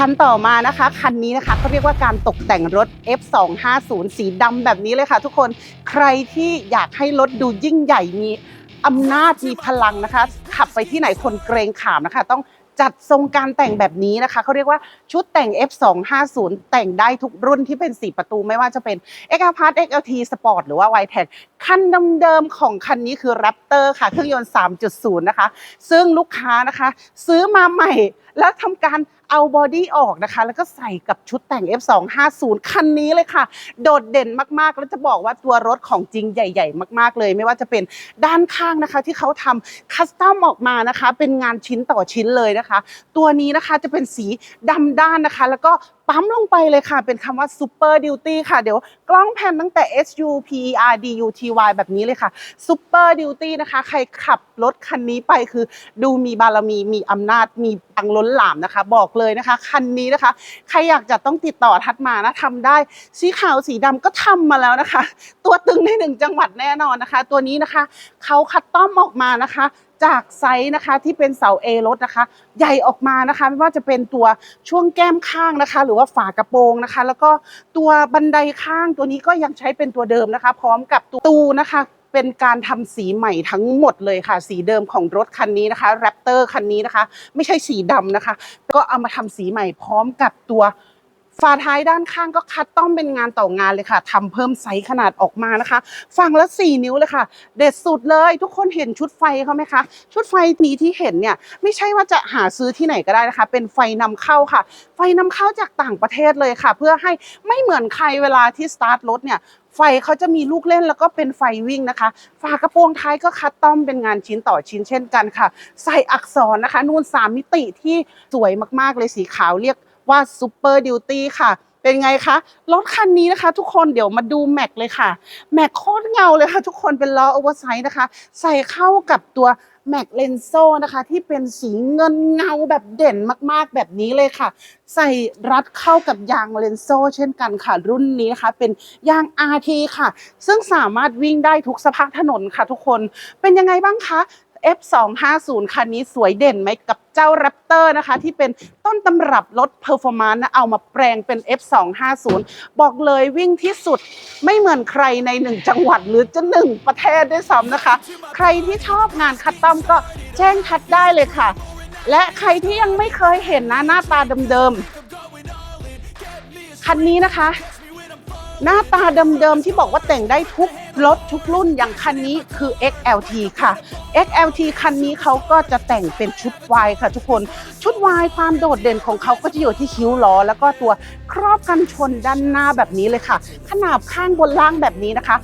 คันต่อมานะคะ คันนี้นะคะเขาเรียกว่าการตกแต่งรถ F250 สีดำแบบนี้เลยค่ะ ทุกคนใครที่อยากให้รถดูยิ่งใหญ่มีอำนาจมีพลังนะคะ ขับไปที่ไหนคนเกรงขามนะคะ ต้องจัดทรงการแต่งแบบนี้นะคะเขาเรียกว่าชุดแต่ง F250 แต่งได้ทุกรุ่นที่เป็น 4 ประตูไม่ว่าจะเป็น x p a s XLT Sport หรือว่า y t e c คันเดิมๆของคันนี้คือ Raptor ค่ะเครื่องยนต์ 3.0 นะคะ ซึ่งลูกค้านะคะ ซื้อมาใหม่แล้วทำการเอาบอดี้ออกนะคะ แล้วก็ใส่กับชุดแต่ง F250 คันนี้เลยค่ะ โดดเด่นมากๆ แล้วจะบอกว่าตัวรถของจริงใหญ่ ๆ มาก ๆ เลย ไม่ว่าจะเป็นด้านข้างนะคะที่เขาทำคัสตอมออกมานะคะ เป็นงานชิ้นต่อชิ้นเลยนะคะ ตัวนี้นะคะจะเป็นสีดำด้านนะคะ แล้วก็ปั๊มลงไปเลยค่ะ เป็นคำว่า Super Duty ค่ะ เดี๋ยวกล้องแพนตั้งแต่ S U P E R D U T Y แบบนี้เลยค่ะ Super Duty นะคะ ใครขับรถคันนี้ไปคือดูมีบารมีมีอำนาจมีปังล้นหลามนะคะ บอกเลยนะคะ คันนี้นะคะ ใครอยากจะต้องติดต่อทัดมานะทำได้สีขาวสีดำก็ทำมาแล้วนะคะ ตัวตึงในหนึ่งจังหวัดแน่นอนนะคะ ตัวนี้นะคะเขาคัดต้อมออกมานะคะจากไซส์นะคะที่เป็นเสา A รถนะคะ ใหญ่ออกมานะคะไม่ว่าจะเป็นตัวช่วงแก้มข้างนะคะ หรือว่าฝากระโปรงนะคะ แล้วก็ตัวบันไดข้างตัวนี้ก็ยังใช้เป็นตัวเดิมนะคะ พร้อมกับตัวตูนะคะ เป็นการทำสีใหม่ทั้งหมดเลยค่ะ สีเดิมของรถคันนี้นะคะแรปเตอร์คันนี้นะคะ ไม่ใช่สีดำนะคะ ก็เอามาทำสีใหม่พร้อมกับตัว ฝาท้ายด้านข้างก็คัดต้องเป็นงานต่องานเลยค่ะทำเพิ่มไซส์ขนาดออกมานะคะฟังล้ว4นิ้วเลยค่ะ เด็ดสุดเลยทุกคนเห็นชุดไฟเขาไหมคะ ชุดไฟนี้ที่เห็นเนี่ยไม่ใช่ว่าจะหาซื้อที่ไหนก็ได้นะคะ เป็นไฟนำเข้าค่ะ ไฟนำเข้าจากต่างประเทศเลยค่ะ เพื่อให้ไม่เหมือนใครเวลาที่สตาร์ทรถเนี่ยไฟเขาจะมีลูกเล่นแล้วก็เป็นไฟวิ่งนะคะ ฝากระโปรงท้ายก็คัดต้อมเป็นงานชิ้นต่อชิ้นเช่นกันค่ะ ใส่อักษรนะคะ นูนสามมิติที่สวยมากๆเลยสีขาวเรียก ว่าซูเปอร์ดิวตี้ค่ะ เป็นไงคะ รถคันนี้นะคะ ทุกคนเดี๋ยวมาดูแม็กเลยค่ะ แม็กโคตรเงาเลยค่ะ ทุกคนเป็นล้อโอเวอร์ไซส์นะคะ ใส่เข้ากับตัวแม็กเลนโซนะคะที่เป็นสีเงินเงาแบบเด่นมากๆแบบนี้เลยค่ะ ใส่รัดเข้ากับยางเลนโซเช่นกันค่ะ รุ่นนี้นะคะเป็นยาง RT ค่ะ ซึ่งสามารถวิ่งได้ทุกสภาพถนนค่ะทุกคนเป็นยังไงบ้างคะ F250 คันนี้สวยเด่นไหมกับเจ้า Raptor นะคะ ที่เป็นต้นตำรับรถ Performance นะเอามาแปลงเป็น F250 บอกเลยวิ่งที่สุดไม่เหมือนใครในหนึ่งจังหวัดหรือจะหนึ่งประเทศด้วยซ้ำนะคะ ใครที่ชอบงานคัดต้อมก็แจ้งคัดได้เลยค่ะ และใครที่ยังไม่เคยเห็นนะหน้าตาเดิมๆคันนี้นะคะ หน้าตาเดิมๆที่บอกว่าแต่งได้ทุก รถทุกรุ่นอย่างคันนี้คือ XLT ค่ะ XLT คันนี้เขาก็จะแต่งเป็นชุดวายค่ะทุกคน ชุดวายความโดดเด่นของเขาก็จะอยู่ที่คิ้วล้อ แล้วก็ตัวครอบกันชนด้านหน้าแบบนี้เลยค่ะ ขนาบข้างบนล่างแบบนี้นะคะ